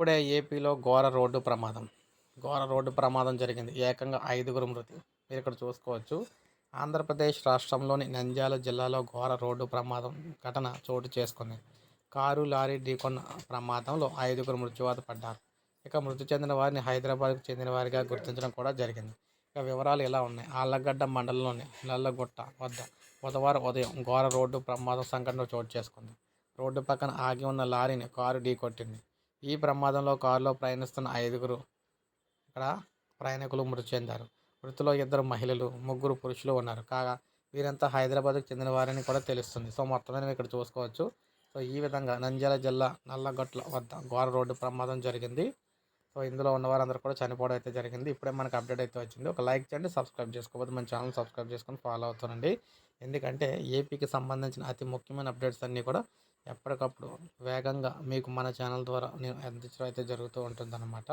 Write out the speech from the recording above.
ఇప్పుడే ఏపీలో ఘోర రోడ్డు ప్రమాదం. ఘోర రోడ్డు ప్రమాదం జరిగింది. ఏకంగా ఐదుగురు మృతి. మీరు ఇక్కడ చూసుకోవచ్చు. ఆంధ్రప్రదేశ్ రాష్ట్రంలోని నంద్యాల జిల్లాలో ఘోర రోడ్డు ప్రమాదం ఘటన చోటు చేసుకుంది. కారు లారీ ఢీకొన్న ప్రమాదంలో ఐదుగురు మృత్యువాత పడ్డారు. ఇక మృతి చెందిన వారిని హైదరాబాద్కు చెందిన వారిగా గుర్తించడం కూడా జరిగింది. ఇక వివరాలు ఇలా ఉన్నాయి. ఆళ్ళగడ్డ మండలంలోని నల్లగుట్ట వద్ద బుధవారం ఉదయం ఘోర రోడ్డు ప్రమాదం సంఘటన చోటు చేసుకుంది. రోడ్డు పక్కన ఆగి ఉన్న లారీని కారు ఢీకొట్టింది. ఈ ప్రమాదంలో కారులో ప్రయాణిస్తున్న ఐదుగురు ఇక్కడ ప్రయాణికులు మృతి చెందారు. మృతిలో ఇద్దరు మహిళలు ముగ్గురు పురుషులు ఉన్నారు. కాగా వీరంతా హైదరాబాద్కు చెందిన వారని కూడా తెలుస్తుంది. సో మొత్తం మీద ఇక్కడ చూసుకోవచ్చు. సో ఈ విధంగా నంద్యాల జిల్లా నల్లగొట్ల వద్ద ఘోర రోడ్డు ప్రమాదం జరిగింది. సో ఇందులో ఉన్న వారందరూ కూడా చనిపోవడం అయితే జరిగింది. ఇప్పుడే మనకు అప్డేట్ అయితే వచ్చింది. ఒక లైక్ చేయండి సబ్స్క్రైబ్ చేసుకోవద్దు మన ఛానల్ సబ్స్క్రైబ్ చేసుకొని ఫాలో అవుతానండి ఎందుకంటే ఏపీకి సంబంధించిన అతి ముఖ్యమైన అప్డేట్స్ అన్నీ కూడా ఎప్పటికప్పుడు వేగంగా మీకు మన ఛానల్ ద్వారా నేను అందించడం అయితే జరుగుతూ ఉంటుందన్నమాట.